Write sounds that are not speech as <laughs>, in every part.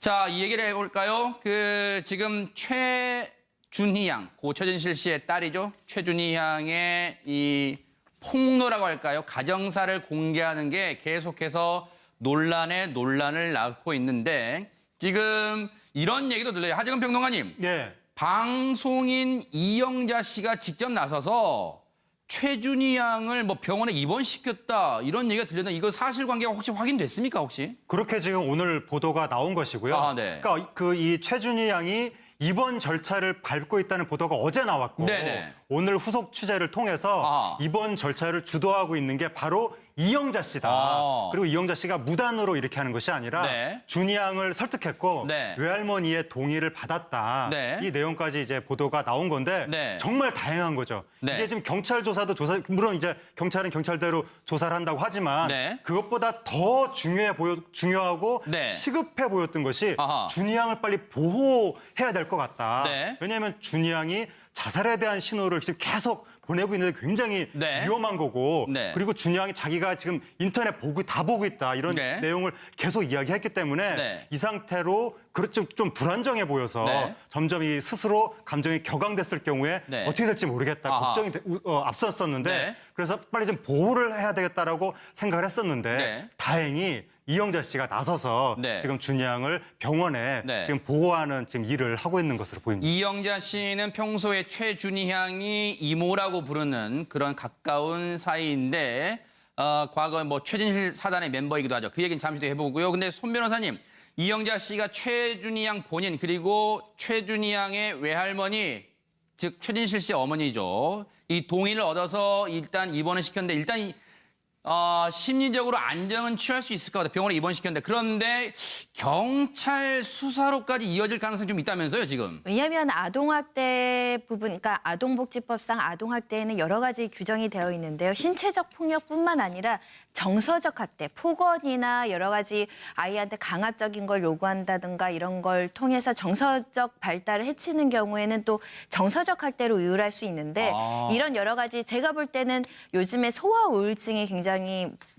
자, 이 얘기를 해볼까요? 그 지금 최준희 양, 고 최진실 씨의 딸이죠. 최준희 양의 이 폭로라고 할까요? 가정사를 공개하는 게 계속해서 논란에 논란을 낳고 있는데 지금 이런 얘기도 들려요. 하재근 평론가님, 예. 방송인 이영자 씨가 직접 나서서 최준희 양을 뭐 병원에 입원시켰다 이런 얘기가 들렸는데 이거 사실관계가 혹시 확인됐습니까 혹시? 그렇게 지금 오늘 보도가 나온 것이고요. 아, 네. 그러니까 그 이 최준희 양이 입원 절차를 밟고 있다는 보도가 어제 나왔고 네네. 오늘 후속 취재를 통해서 아하. 입원 절차를 주도하고 있는 게 바로 이영자 씨다. 아. 그리고 이영자 씨가 무단으로 이렇게 하는 것이 아니라 네. 준희 양을 설득했고 네. 외할머니의 동의를 받았다. 네. 이 내용까지 이제 보도가 나온 건데 네. 정말 다행한 거죠. 네. 이게 지금 경찰 조사도 조사 물론 이제 경찰은 경찰대로 조사를 한다고 하지만 네. 그것보다 더 중요해 보여 중요하고 네. 시급해 보였던 것이 아하. 준희 양을 빨리 보호해야 될 것 같다. 네. 왜냐하면 준희 양이 자살에 대한 신호를 지금 계속 보내고 있는데 굉장히 네. 위험한 거고 네. 그리고 준희 양이 자기가 지금 인터넷 보고 다 보고 있다 이런 네. 내용을 계속 이야기했기 때문에 네. 이 상태로 그렇죠 좀 불안정해 보여서 네. 점점 이 스스로 감정이 격앙됐을 경우에 네. 어떻게 될지 모르겠다 아하. 걱정이 돼- 우- 어, 앞섰었는데 네. 그래서 빨리 좀 보호를 해야 되겠다라고 생각을 했었는데 네. 다행히 이영자 씨가 나서서 네. 지금 준희 양을 병원에 네. 지금 보호하는 지금 일을 하고 있는 것으로 보입니다. 이영자 씨는 평소에 최준희 양이 이모라고 부르는 그런 가까운 사이인데 어, 과거 뭐 최진실 사단의 멤버이기도 하죠. 그 얘기는 잠시 뒤에 해보고요. 근데 손 변호사님, 이영자 씨가 최준희 양 본인 그리고 최준희 양의 외할머니 즉 최진실 씨 어머니죠. 이 동의를 얻어서 일단 입원을 시켰는데 일단 이, 어, 심리적으로 안정은 취할 수 있을 것 같아요. 병원에 입원시켰는데 그런데 경찰 수사로까지 이어질 가능성이 좀 있다면서요 지금? 왜냐하면 아동학대 부분, 그러니까 아동복지법상 아동학대에는 여러 가지 규정이 되어 있는데요. 신체적 폭력뿐만 아니라 정서적 학대, 폭언이나 여러 가지 아이한테 강압적인 걸 요구한다든가 이런 걸 통해서 정서적 발달을 해치는 경우에는 또 정서적 학대로 이율할 수 있는데 아. 이런 여러 가지 제가 볼 때는 요즘에 소아 우울증이 굉장히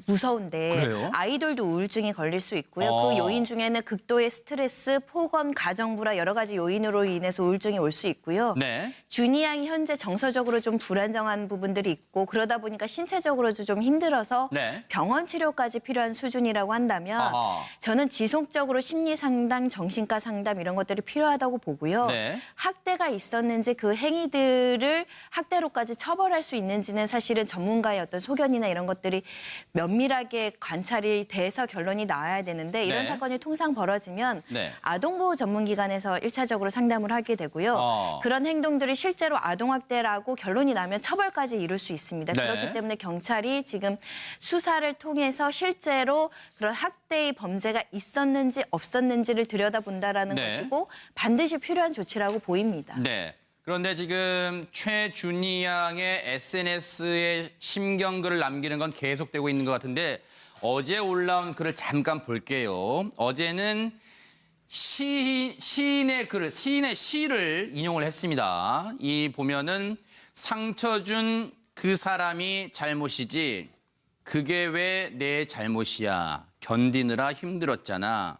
무서운데 그래요? 아이들도 우울증이 걸릴 수 있고요. 어. 그 요인 중에는 극도의 스트레스, 폭언, 가정불화 여러 가지 요인으로 인해서 우울증이 올 수 있고요. 네. 준이 양이 현재 정서적으로 좀 불안정한 부분들이 있고 그러다 보니까 신체적으로도 좀 힘들어서 네. 병원 치료까지 필요한 수준이라고 한다면 아하. 저는 지속적으로 심리 상담, 정신과 상담 이런 것들이 필요하다고 보고요. 네. 학대가 있었는지 그 행위들을 학대로까지 처벌할 수 있는지는 사실은 전문가의 어떤 소견이나 이런 것들이 면밀하게 관찰이 돼서 결론이 나와야 되는데 이런 네. 사건이 통상 벌어지면 네. 아동보호 전문기관에서 일차적으로 상담을 하게 되고요. 어. 그런 행동들이 실제로 아동학대라고 결론이 나면 처벌까지 이룰 수 있습니다. 네. 그렇기 때문에 경찰이 지금 수사를 통해서 실제로 그런 학대의 범죄가 있었는지 없었는지를 들여다본다라는 네. 것이고 반드시 필요한 조치라고 보입니다. 네. 그런데 지금 최준희 양의 SNS에 심경글을 남기는 건 계속되고 있는 것 같은데 어제 올라온 글을 잠깐 볼게요. 어제는 시, 시인의 글을, 시인의 시를 인용을 했습니다. 이 보면은 상처 준 그 사람이 잘못이지 그게 왜 내 잘못이야. 견디느라 힘들었잖아.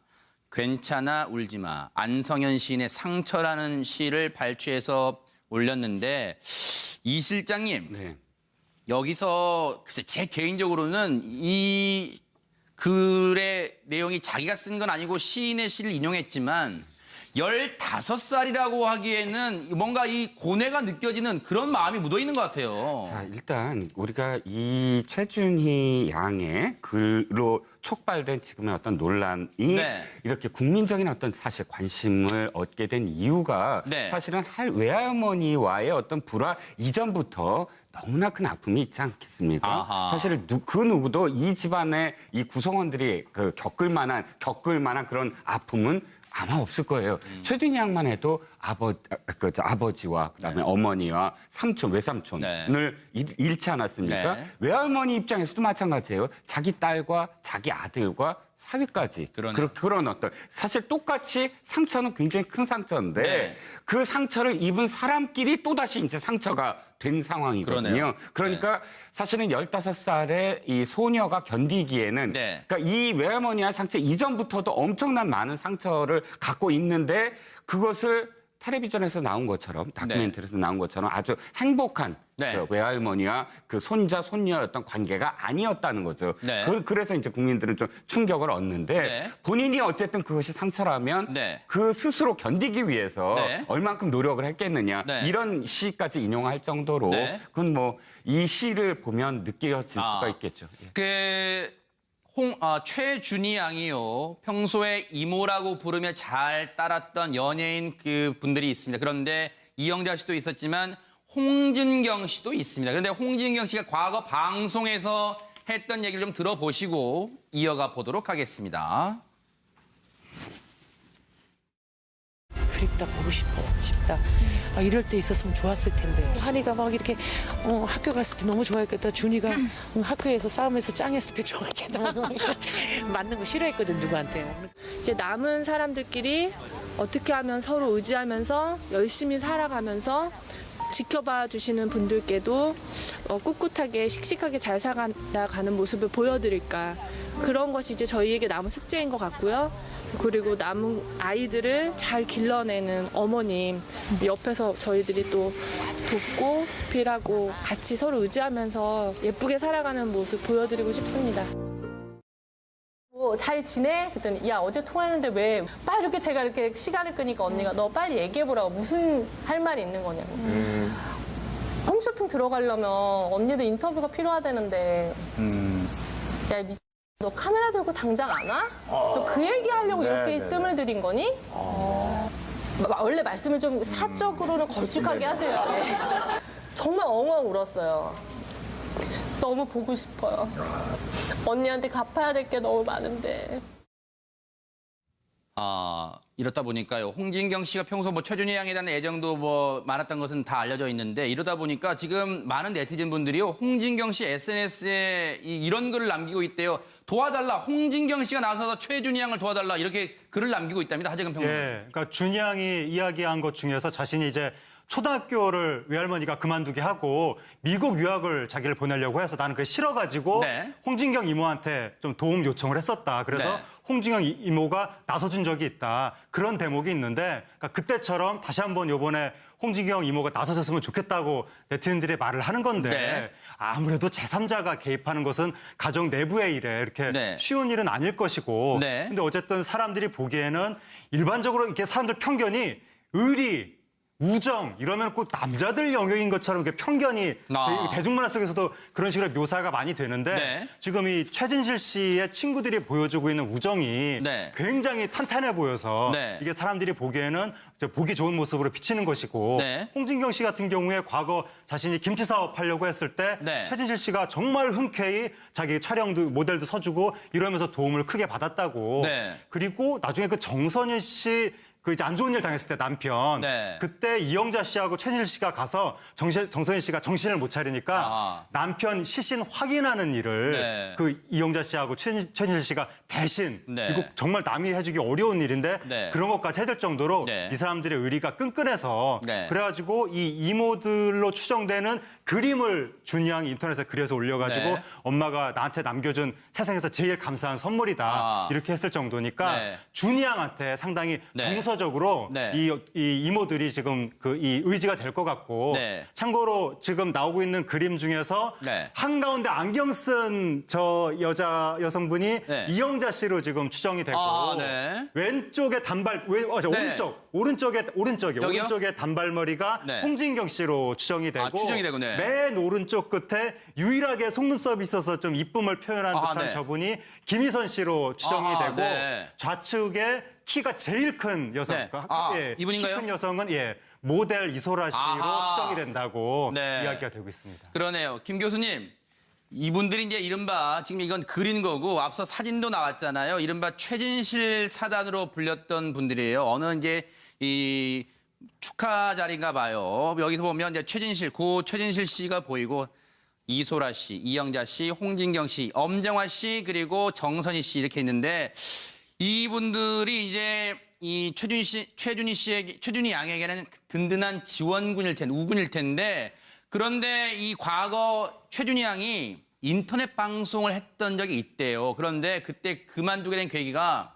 괜찮아 울지 마. 안성현 시인의 상처라는 시를 발췌해서 올렸는데 이 실장님 네. 여기서 글쎄 제 개인적으로는 이 글의 내용이 자기가 쓴 건 아니고 시인의 시를 인용했지만 15살이라고 하기에는 뭔가 이 고뇌가 느껴지는 그런 마음이 묻어 있는 것 같아요. 자, 일단 우리가 이 최준희 양의 글로 촉발된 지금의 어떤 논란이 네. 이렇게 국민적인 어떤 사실 관심을 얻게 된 이유가 네. 사실은 할 외할머니와의 어떤 불화 이전부터 너무나 큰 아픔이 있지 않겠습니까? 아하. 사실 누, 그 누구도 이 집안의 이 구성원들이 그 겪을 만한 겪을 만한 그런 아픔은 아마 없을 거예요. 음. 최준희 양만 해도 아버 그저 아버지와 그다음에 어머니와 삼촌 외삼촌을 네. 잃- 잃지 않았습니까? 네. 외할머니 입장에서도 마찬가지예요. 자기 딸과 자기 아들과 사위까지. 그런 그런 어떤 사실 똑같이 상처는 굉장히 큰 상처인데 네. 그 상처를 입은 사람끼리 또 다시 이제 상처가 된 상황이거든요. 그러네요. 그러니까 사실은 15살의 이 소녀가 견디기에는 네. 그러니까 이 외할머니의 상처 이전부터도 엄청난 많은 상처를 갖고 있는데 그것을 텔레비전에서 나온 것처럼 다큐멘터리에서 나온 것처럼 아주 행복한 네. 그 외할머니와 그 손자 손녀였던 관계가 아니었다는 거죠. 네. 그, 그래서 이제 국민들은 좀 충격을 얻는데 네. 본인이 어쨌든 그것이 상처라면 네. 그 스스로 견디기 위해서 네. 얼만큼 노력을 했겠느냐 네. 이런 시까지 인용할 정도로 네. 그건 뭐 이 시를 보면 느껴질 아. 수가 있겠죠. 예. 그 홍, 아, 최준희 양이요. 평소에 이모라고 부르며 잘 따랐던 연예인 그 분들이 있습니다. 그런데 이영자 씨도 있었지만 홍진경 씨도 있습니다. 그런데 홍진경 씨가 과거 방송에서 했던 얘기를 좀 들어보시고 이어가 보도록 하겠습니다. 그립다 보고 싶어 싶다. 아, 이럴 때 있었으면 좋았을 텐데. 한이가 막 이렇게 어, 학교 갔을 때 너무 좋아했겠다. 준이가 음, 학교에서 싸움에서 짱했을 때 좋아했겠다. <laughs> 맞는 거 싫어했거든 누구한테. 이제 남은 사람들끼리 어떻게 하면 서로 의지하면서 열심히 살아가면서 지켜봐 주시는 분들께도 어, 꿋꿋하게 씩씩하게 잘 살아가는 모습을 보여드릴까 그런 것이 이제 저희에게 남은 숙제인 것 같고요. 그리고 남은 아이들을 잘 길러내는 어머님 옆에서 저희들이 또 돕고 필하고 같이 서로 의지하면서 예쁘게 살아가는 모습 보여드리고 싶습니다. 뭐 잘 지내? 그랬더니 야 어제 통화했는데 왜 빨리 이렇게 제가 이렇게 시간을 끄니까 언니가 너 빨리 얘기해보라고 무슨 할 말이 있는 거냐고. 홈쇼핑 들어가려면 언니도 인터뷰가 필요하다는데. 야 미... 너 카메라 들고 당장 안 와? 너그 얘기 하려고 이렇게 뜸을 들인 거니? 마- 원래 말씀을 좀 사적으로는 걸쭉하게 하세요. 예. <laughs> 정말 엉엉 울었어요 너무 보고 싶어요 언니한테 갚아야 될 게 너무 많은데. 아, 이렇다 보니까요. 홍진경 씨가 평소 뭐 최준희 양에 대한 애정도 뭐 많았던 것은 다 알려져 있는데 이러다 보니까 지금 많은 네티즌 분들이요. 홍진경 씨 SNS에 이, 런 글을 남기고 있대요. 도와달라. 홍진경 씨가 나서서 최준희 양을 도와달라. 이렇게 글을 남기고 있답니다. 하재근 평론. 예, 그러니까 준이 양이 이야기한 것 중에서 자신이 이제 초등학교를 외할머니가 그만두게 하고 미국 유학을 자기를 보내려고 해서 나는 그게 싫어가지고 네. 홍진경 이모한테 좀 도움 요청을 했었다. 그래서 네. 홍진경 이- 이모가 나서준 적이 있다. 그런 대목이 있는데 그러니까 그때처럼 다시 한번 요번에 홍진경 이모가 나서줬으면 좋겠다고 네티즌들이 말을 하는 건데 네. 아무래도 제3자가 개입하는 것은 가정 내부의 일에 이렇게 네. 쉬운 일은 아닐 것이고 네. 근데 어쨌든 사람들이 보기에는 일반적으로 이렇게 사람들 편견이 의리 우정 이러면 꼭 남자들 영역인 것처럼 이렇게 편견이 아. 대- 대중문화 속에서도 그런 식으로 묘사가 많이 되는데 네. 지금 이 최진실 씨의 친구들이 보여주고 있는 우정이 네. 굉장히 탄탄해 보여서 네. 이게 사람들이 보기에는 이제 보기 좋은 모습으로 비치는 것이고 네. 홍진경 씨 같은 경우에 과거 자신이 김치 사업 하려고 했을 때 네. 최진실 씨가 정말 흔쾌히 자기 촬영도 모델도 서주고 이러면서 도움을 크게 받았다고. 네. 그리고 나중에 그 정선윤 씨 그 이제 안 좋은 일 당했을 때 남편 네. 그때 이영자 씨하고 최진실 씨가 가서 정신, 정선윤 씨가 정신을 못 차리니까 아. 남편 시신 확인하는 일을 네. 그 이영자 씨하고 최, 최진실 씨가 대신 네. 이거 정말 남이 해주기 어려운 일인데 네. 그런 것까지 해줄 정도로 네. 이 사람들의 의리가 끈끈해서 네. 그래가지고 이 이모들로 추정되는 그림을 준양이 인터넷에 그려서 올려가지고 네. 엄마가 나한테 남겨준 세상에서 제일 감사한 선물이다 아. 이렇게 했을 정도니까 네. 준양한테 상당히 네. 정서적으로 네. 이, 이 이모들이 지금 그 이 의지가 될 것 같고 네. 참고로 지금 나오고 있는 그림 중에서 네. 한가운데 안경 쓴 저 여자 여성분이 네. 이영자 씨로 지금 추정이 되고 아, 네. 왼쪽에 단발 왼 어, 저 네. 오른쪽 오른쪽에 오른쪽에 여기요? 오른쪽에 단발머리가 네. 홍진경 씨로 추정이 되고 아, 추정이 되고, 네. 맨 오른쪽 끝에 유일하게 속눈썹이 있어서 좀 이쁨을 표현한 아, 듯한 네. 저분이 김희선 씨로 추정이 아하, 되고 네. 좌측에 키가 제일 큰 여성 네. 그 아, 예, 이분인가요? 키큰 여성은 예 모델 이소라 씨로 아하. 추정이 된다고 네. 이야기가 되고 있습니다. 그러네요. 김 교수님. 이분들이 이제 이른바 지금 이건 그린 거고 앞서 사진도 나왔잖아요. 이른바 최진실 사단으로 불렸던 분들이에요. 어느 이제 이 축하 자리인가 봐요. 여기서 보면 이제 최진실, 고 최진실 씨가 보이고 이소라 씨, 이영자 씨, 홍진경 씨, 엄정화 씨 그리고 정선희 씨 이렇게 있는데 이분들이 이제 이 최준 씨, 최준희 씨에게 최준희 양에게는 든든한 지원군일 텐데 우군일 텐데 그런데 이 과거 최준희 양이 인터넷 방송을 했던 적이 있대요. 그런데 그때 그만두게 된 계기가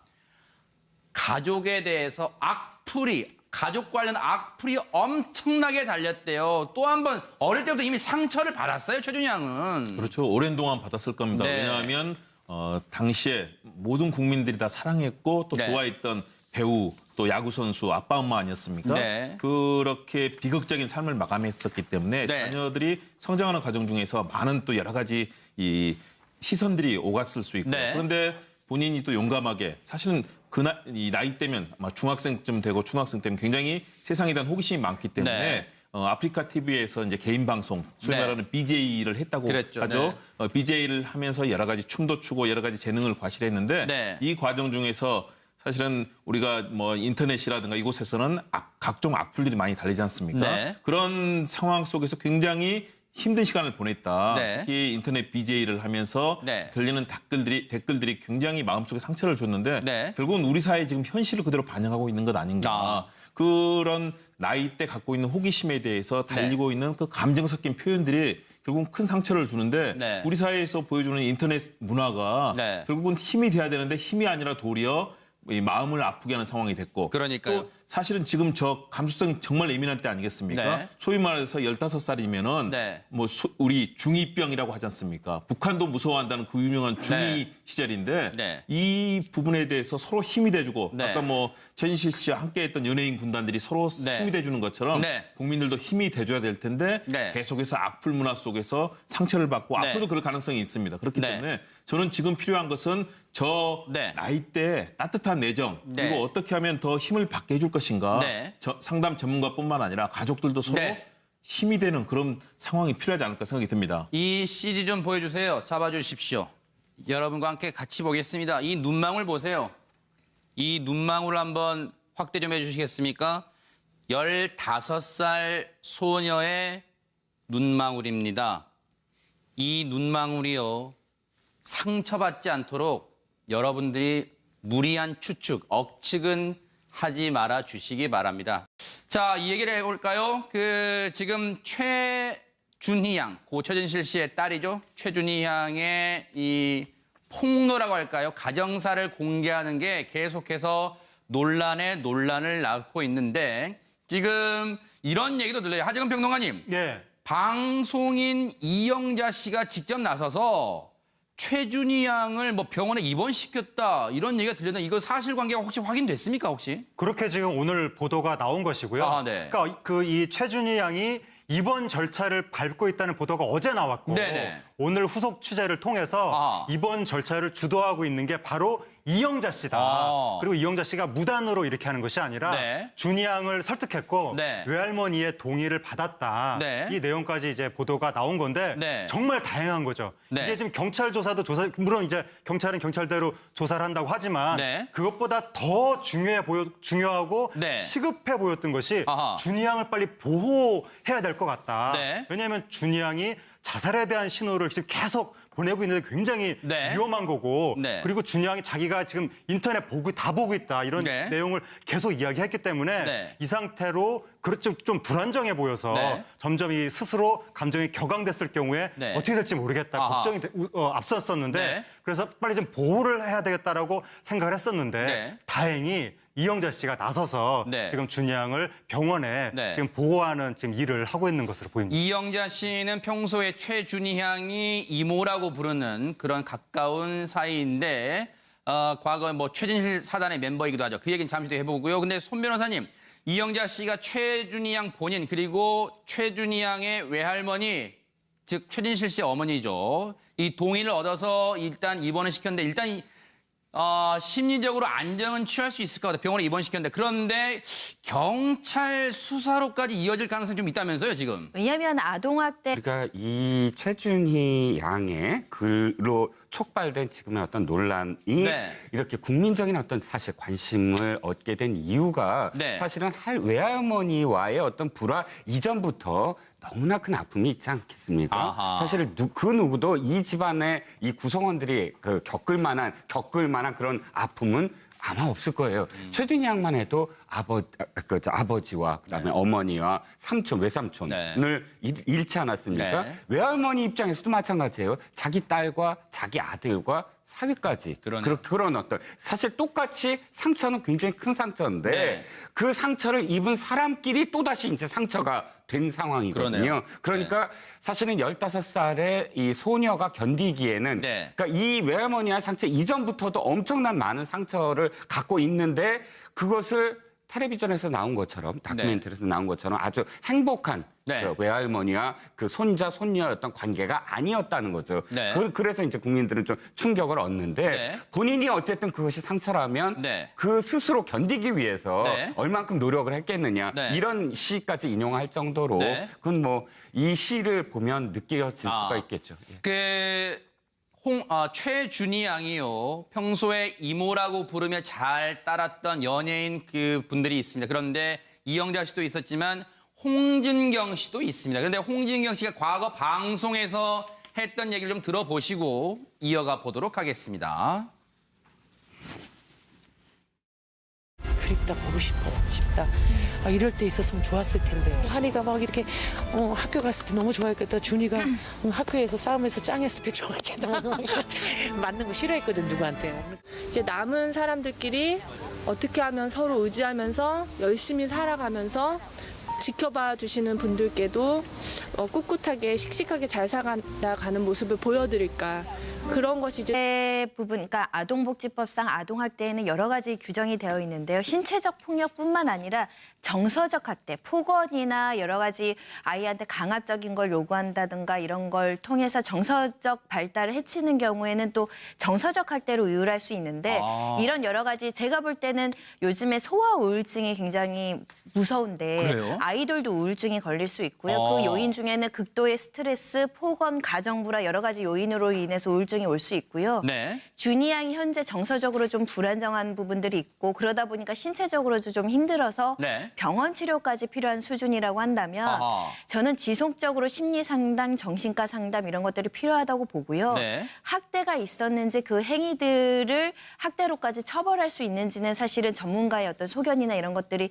가족에 대해서 악플이 가족 관련 악플이 엄청나게 달렸대요. 또 한 번 어릴 때부터 이미 상처를 받았어요. 최준희 양은. 그렇죠. 오랜 동안 받았을 겁니다. 네. 왜냐하면 어, 당시에 모든 국민들이 다 사랑했고 또 네. 좋아했던 배우 또 야구 선수 아빠 엄마 아니었습니까? 네. 그렇게 비극적인 삶을 마감했었기 때문에 네. 자녀들이 성장하는 과정 중에서 많은 또 여러 가지 이 시선들이 오갔을 수 있고 네. 그런데 본인이 또 용감하게 사실은 그 나, 이 나이 때면 아마 중학생쯤 되고 초등학생 때면 굉장히 세상에 대한 호기심이 많기 때문에 네. 어, 아프리카 TV에서 이제 개인 방송, 소위 네. 말하는 BJ를 했다고 그랬죠. 하죠. 네. 어, BJ를 하면서 여러 가지 춤도 추고 여러 가지 재능을 과실했는데 네. 이 과정 중에서 사실은 우리가 뭐 인터넷이라든가 이곳에서는 악- 각종 악플들이 많이 달리지 않습니까? 네. 그런 상황 속에서 굉장히 힘든 시간을 보냈다. 네. 특히 인터넷 BJ를 하면서 네. 들리는 댓글들이 댓글들이 굉장히 마음속에 상처를 줬는데 네. 결국은 우리 사회 지금 현실을 그대로 반영하고 있는 것 아닌가. 아. 그런 나이 때 갖고 있는 호기심에 대해서 네. 달리고 있는 그 감정 섞인 표현들이 결국은 큰 상처를 주는데 네. 우리 사회에서 보여주는 인터넷 문화가 네. 결국은 힘이 돼야 되는데 힘이 아니라 도리어 이 마음을 아프게 하는 상황이 됐고 그러니까요. 또 사실은 지금 저 감수성이 정말 예민한 때 아니겠습니까? 네. 소위 말해서 15살이면은 네. 뭐 수- 우리 중2병이라고 하지 않습니까? 북한도 무서워한다는 그 유명한 중2 네. 시절인데 네. 이 부분에 대해서 서로 힘이 돼주고 네. 아까 뭐 최진실 씨와 함께했던 연예인 군단들이 서로 네. 힘이 돼주는 것처럼 네. 국민들도 힘이 돼줘야 될 텐데 네. 계속해서 악플 문화 속에서 상처를 받고 네. 앞으로도 그럴 가능성이 있습니다. 그렇기 네. 때문에 저는 지금 필요한 것은 저 네. 나이 때 따뜻한 내정 네. 그리고 어떻게 하면 더 힘을 받게 해줄 것인가 네. 저- 상담 전문가뿐만 아니라 가족들도 서로 네. 힘이 되는 그런 상황이 필요하지 않을까 생각이 듭니다. 이 CD 좀 보여주세요. 잡아주십시오. 여러분과 함께 같이 보겠습니다. 이 눈망울 보세요. 이 눈망울 한번 확대 좀 해주시겠습니까? 15살 소녀의 눈망울입니다. 이 눈망울이요. 상처받지 않도록 여러분들이 무리한 추측, 억측은 하지 말아 주시기 바랍니다. 자, 이 얘기를 해볼까요? 그, 지금 최준희 양, 고 최진실 씨의 딸이죠. 최준희 양의 이 폭로라고 할까요? 가정사를 공개하는 게 계속해서 논란에 논란을 낳고 있는데 지금 이런 얘기도 들려요. 하재근 평론가님. 예. 방송인 이영자 씨가 직접 나서서 최준희 양을 뭐 병원에 입원시켰다 이런 얘기가 들렸는데 이거 사실관계가 혹시 확인됐습니까 혹시? 그렇게 지금 오늘 보도가 나온 것이고요. 아, 네. 그러니까 그 이 최준희 양이 입원 절차를 밟고 있다는 보도가 어제 나왔고 네네. 오늘 후속 취재를 통해서 아하. 입원 절차를 주도하고 있는 게 바로 이영자 씨다. 아. 그리고 이영자 씨가 무단으로 이렇게 하는 것이 아니라 네. 준희 양을 설득했고 네. 외할머니의 동의를 받았다. 네. 이 내용까지 이제 보도가 나온 건데 네. 정말 다행한 거죠. 네. 이게 지금 경찰 조사도 조사 물론 이제 경찰은 경찰대로 조사를 한다고 하지만 네. 그것보다 더 중요해 보여 중요하고 네. 시급해 보였던 것이 아하. 준희 양을 빨리 보호해야 될 것 같다. 네. 왜냐하면 준희 양이 자살에 대한 신호를 지금 계속 보내고 있는데 굉장히 네. 위험한 거고 네. 그리고 준희 양이 자기가 지금 인터넷 보고 다 보고 있다 이런 네. 내용을 계속 이야기했기 때문에 네. 이 상태로 그렇죠 좀 불안정해 보여서 네. 점점 이 스스로 감정이 격앙됐을 경우에 네. 어떻게 될지 모르겠다 아하. 걱정이 돼- 우- 어, 앞섰었는데 네. 그래서 빨리 좀 보호를 해야 되겠다라고 생각을 했었는데 네. 다행히 이영자 씨가 나서서 네. 지금 준희 양을 병원에 네. 지금 보호하는 지금 일을 하고 있는 것으로 보입니다. 이영자 씨는 평소에 최준희 양이 이모라고 부르는 그런 가까운 사이인데 어, 과거 뭐 최진실 사단의 멤버이기도 하죠. 그 얘기는 잠시 뒤에 해보고요. 근데 손 변호사님, 이영자 씨가 최준희 양 본인 그리고 최준희 양의 외할머니 즉 최진실 씨 어머니죠. 이 동의를 얻어서 일단 입원을 시켰는데 일단 이, 어, 심리적으로 안정은 취할 수 있을 것 같아요. 병원에 입원시켰는데 그런데 경찰 수사로까지 이어질 가능성이 좀 있다면서요 지금? 왜냐하면 아동학대 그러니까 이 최준희 양의 글로 촉발된 지금의 어떤 논란이 네. 이렇게 국민적인 어떤 사실 관심을 얻게 된 이유가 네. 사실은 할 외할머니와의 어떤 불화 이전부터 너무나 큰 아픔이 있지 않겠습니까? 아하. 사실 누, 그 누구도 이 집안의 이 구성원들이 그 겪을 만한 겪을 만한 그런 아픔은 아마 없을 거예요. 음. 최준희 양만 해도 아버 그저 아버지와 그다음에 어머니와 삼촌 외삼촌을 네. 잃- 잃지 않았습니까? 네. 외할머니 입장에서도 마찬가지예요. 자기 딸과 자기 아들과 사위까지. 그런 그런 어떤 사실 똑같이 상처는 굉장히 큰 상처인데 네. 그 상처를 입은 사람끼리 또 다시 이제 상처가 된 상황이거든요. 그러네요. 그러니까 사실은 15살의 이 소녀가 견디기에는 네. 그러니까 이 외할머니의 상처 이전부터도 엄청난 많은 상처를 갖고 있는데 그것을 텔레비전에서 나온 것처럼 다큐멘터리에서 나온 것처럼 아주 행복한 네. 그 외할머니와 그 손자 손녀였던 관계가 아니었다는 거죠. 네. 그, 그래서 이제 국민들은 좀 충격을 얻는데 네. 본인이 어쨌든 그것이 상처라면 네. 그 스스로 견디기 위해서 네. 얼만큼 노력을 했겠느냐 네. 이런 시까지 인용할 정도로 네. 그건 뭐 이 시를 보면 느껴질 아. 수가 있겠죠. 예. 그 홍, 아, 최준희 양이요. 평소에 이모라고 부르며 잘 따랐던 연예인 그 분들이 있습니다. 그런데 이영자 씨도 있었지만 홍진경 씨도 있습니다. 그런데 홍진경 씨가 과거 방송에서 했던 얘기를 좀 들어보시고 이어가 보도록 하겠습니다. 그립다 보고 싶어 싶다. 아, 이럴 때 있었으면 좋았을 텐데. 한이가 막 이렇게 어, 학교 갔을 때 너무 좋아했겠다. 준이가 음, 학교에서 싸움에서 짱했을 때 좋아했겠다. <laughs> 맞는 거 싫어했거든 누구한테. 이제 남은 사람들끼리 어떻게 하면 서로 의지하면서 열심히 살아가면서 지켜봐 주시는 분들께도 어, 꿋꿋하게 씩씩하게 잘 살아가는 모습을 보여드릴까 그런 것이 이제 부분, 그러니까 아동복지법상 아동학대에는 여러 가지 규정이 되어 있는데요. 신체적 폭력뿐만 아니라 정서적 학대, 폭언이나 여러 가지 아이한테 강압적인 걸 요구한다든가 이런 걸 통해서 정서적 발달을 해치는 경우에는 또 정서적 학대로 이율할 수 있는데 아. 이런 여러 가지 제가 볼 때는 요즘에 소아 우울증이 굉장히 무서운데 그래요? 아이들도 우울증이 걸릴 수 있고요. 어. 그 요인 중 에는 극도의 스트레스, 폭언, 가정불화 여러 가지 요인으로 인해서 우울증이 올 수 있고요. 네. 준이 양이 현재 정서적으로 좀 불안정한 부분들이 있고 그러다 보니까 신체적으로도 좀 힘들어서 네. 병원 치료까지 필요한 수준이라고 한다면 아하. 저는 지속적으로 심리 상담, 정신과 상담 이런 것들이 필요하다고 보고요. 네. 학대가 있었는지 그 행위들을 학대로까지 처벌할 수 있는지는 사실은 전문가의 어떤 소견이나 이런 것들이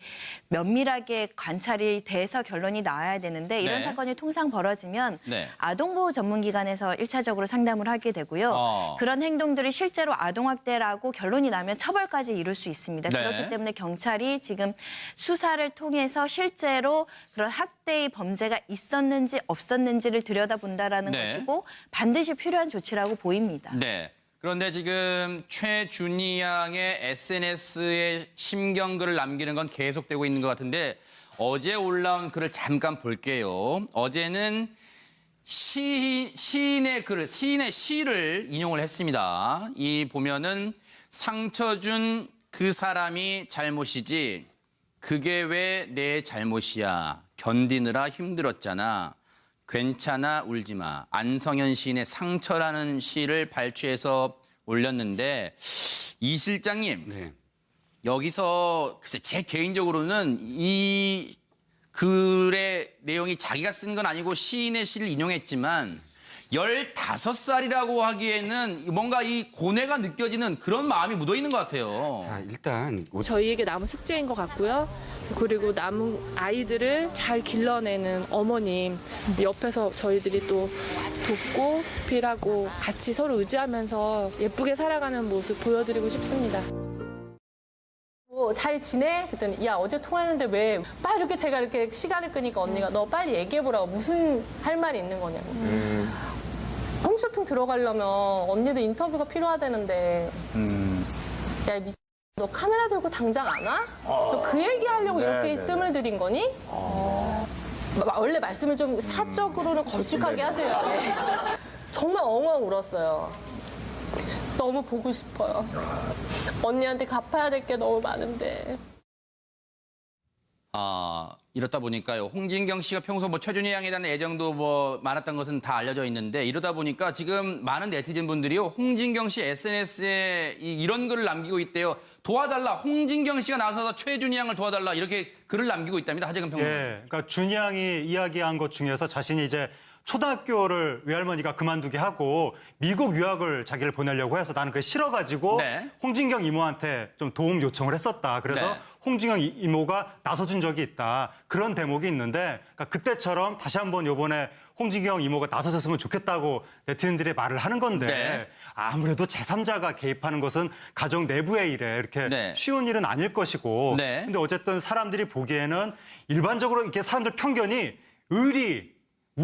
면밀하게 관찰이 돼서 결론이 나와야 되는데 이런 네. 사건이 통상 벌어지면 네. 아동보호 전문기관에서 일차적으로 상담을 하게 되고요. 어. 그런 행동들이 실제로 아동학대라고 결론이 나면 처벌까지 이룰 수 있습니다. 네. 그렇기 때문에 경찰이 지금 수사를 통해서 실제로 그런 학대의 범죄가 있었는지 없었는지를 들여다본다라는 네. 것이고 반드시 필요한 조치라고 보입니다. 네. 그런데 지금 최준희 양의 SNS에 심경글을 남기는 건 계속되고 있는 것 같은데 어제 올라온 글을 잠깐 볼게요. 어제는 시, 시인의 글을, 시인의 시를 인용을 했습니다. 이 보면은 상처 준 그 사람이 잘못이지 그게 왜 내 잘못이야. 견디느라 힘들었잖아. 괜찮아 울지 마. 안성현 시인의 상처라는 시를 발췌해서 올렸는데 이 실장님 네. 여기서 글쎄 제 개인적으로는 이 글의 내용이 자기가 쓴 건 아니고 시인의 시를 인용했지만 15살이라고 하기에는 뭔가 이 고뇌가 느껴지는 그런 마음이 묻어 있는 것 같아요. 자 일단 오- 저희에게 남은 숙제인 것 같고요. 그리고 남은 아이들을 잘 길러내는 어머님 옆에서 저희들이 또 돕고 필하고 같이 서로 의지하면서 예쁘게 살아가는 모습 보여드리고 싶습니다. 뭐, 잘 지내? 그랬더니 야 어제 통화했는데 왜? 막 이렇게 제가 이렇게 시간을 끄니까 언니가 너 빨리 얘기해보라고 무슨 할 말이 있는 거냐고. 홈쇼핑 들어가려면 언니도 인터뷰가 필요하다는데 야 미... 너 카메라 들고 당장 안 와? 너그 얘기 하려고 이렇게 뜸을 들인 거니? 마- 원래 말씀을 좀 사적으로는 걸쭉하게 하세요. 예. <laughs> 정말 엉엉 울었어요. 너무 보고 싶어요. 언니한테 갚아야 될 게 너무 많은데. 아, 이렇다 보니까요. 홍진경 씨가 평소 뭐 최준희 양에 대한 애정도 뭐 많았던 것은 다 알려져 있는데 이러다 보니까 지금 많은 네티즌 분들이요. 홍진경 씨 SNS에 이런 글을 남기고 있대요. 도와달라. 홍진경 씨가 나서서 최준희 양을 도와달라. 이렇게 글을 남기고 있답니다. 하재근 평론. 예, 그러니까 준이 양이 이야기한 것 중에서 자신이 이제 초등학교를 외할머니가 그만두게 하고 미국 유학을 자기를 보내려고 해서 나는 그게 싫어가지고 네. 홍진경 이모한테 좀 도움 요청을 했었다. 그래서 네. 홍진경 이- 이모가 나서준 적이 있다. 그런 대목이 있는데 그러니까 그때처럼 다시 한번 요번에 홍진경 이모가 나서줬으면 좋겠다고 네티즌들이 말을 하는 건데 네. 아무래도 제3자가 개입하는 것은 가정 내부의 일에 이렇게 네. 쉬운 일은 아닐 것이고 네. 근데 어쨌든 사람들이 보기에는 일반적으로 이렇게 사람들 편견이 의리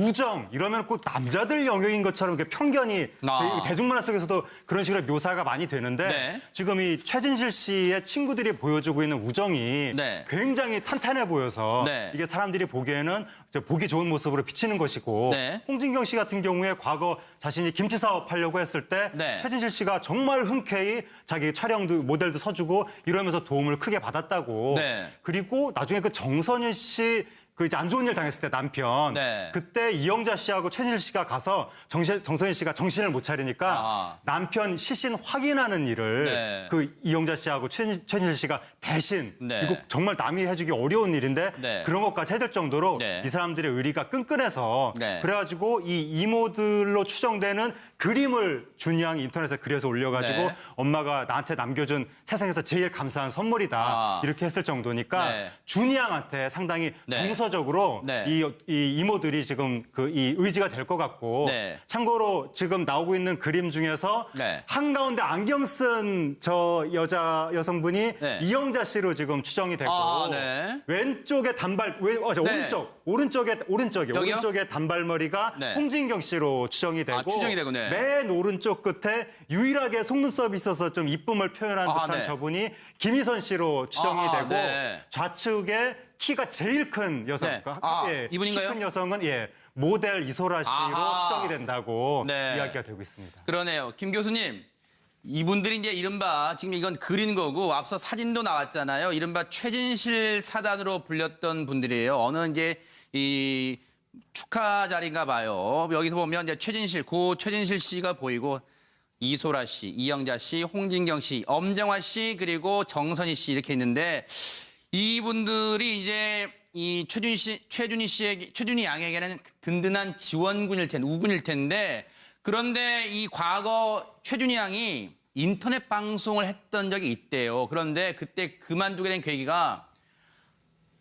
우정 이러면 꼭 남자들 영역인 것처럼 이렇게 편견이 아. 대- 대중문화 속에서도 그런 식으로 묘사가 많이 되는데 네. 지금 이 최진실 씨의 친구들이 보여주고 있는 우정이 네. 굉장히 탄탄해 보여서 네. 이게 사람들이 보기에는 이제 보기 좋은 모습으로 비치는 것이고 네. 홍진경 씨 같은 경우에 과거 자신이 김치 사업 하려고 했을 때 네. 최진실 씨가 정말 흔쾌히 자기 촬영도 모델도 서주고 이러면서 도움을 크게 받았다고. 네. 그리고 나중에 그 정선윤 씨. 그 이제 안 좋은 일 당했을 때 남편 네. 그때 이영자 씨하고 최진실 씨가 가서 정신, 정선윤 씨가 정신을 못 차리니까 아. 남편 시신 확인하는 일을 네. 그 이영자 씨하고 최, 최진실 씨가 대신 네. 이거 정말 남이 해주기 어려운 일인데 네. 그런 것까지 해줄 정도로 네. 이 사람들의 의리가 끈끈해서 네. 그래가지고 이 이모들로 추정되는 그림을 준이 양이 인터넷에 그려서 올려가지고 네. 엄마가 나한테 남겨준 세상에서 제일 감사한 선물이다 아. 이렇게 했을 정도니까 네. 준이 양한테 상당히 네. 정서적으로 네. 이, 이 이모들이 지금 그 이 의지가 될 것 같고 네. 참고로 지금 나오고 있는 그림 중에서 네. 한 가운데 안경 쓴 저 여자 여성분이 네. 이영자 씨로 지금 추정이 되고 아, 네. 왼쪽에 단발 왼, 어, 저 네. 오른쪽 오른쪽에 오른쪽에 여기요? 오른쪽에 단발머리가 네. 홍진경 씨로 추정이 되고 아, 추정이 되고, 네. 맨 오른쪽 끝에 유일하게 속눈썹이 있어서 좀 이쁨을 표현한 아, 듯한 네. 저분이 김희선 씨로 추정이 아하, 되고 네. 좌측에 키가 제일 큰 여성 네. 그러니까 아, 예, 이분인가요? 키큰 여성은 예 모델 이소라 씨로 아하. 추정이 된다고 네. 이야기가 되고 있습니다. 그러네요. 김 교수님. 이분들이 이제 이른바 지금 이건 그린 거고 앞서 사진도 나왔잖아요. 이른바 최진실 사단으로 불렸던 분들이에요. 어느 이제 이 축하 자리인가 봐요. 여기서 보면 이제 최진실, 고 최진실 씨가 보이고 이소라 씨, 이영자 씨, 홍진경 씨, 엄정화 씨 그리고 정선희 씨 이렇게 있는데 이분들이 이제 이 최준 씨, 최준희 씨에게, 최준희 양에게는 든든한 지원군일 텐데, 우군일 텐데, 그런데 이 과거 최준희 양이 인터넷 방송을 했던 적이 있대요. 그런데 그때 그만두게 된 계기가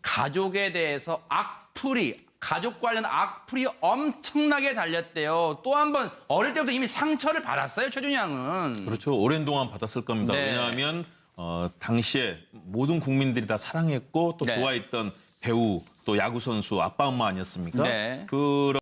가족에 대해서 악플이, 가족 관련 악플이 엄청나게 달렸대요. 또 한 번 어릴 때부터 이미 상처를 받았어요, 최준희 양은. 그렇죠. 오랜 동안 받았을 겁니다. 네. 왜냐하면 어, 당시에 모든 국민들이 다 사랑했고 또 네. 좋아했던 배우 또 야구 선수 아빠 엄마 아니었습니까? 네. 그런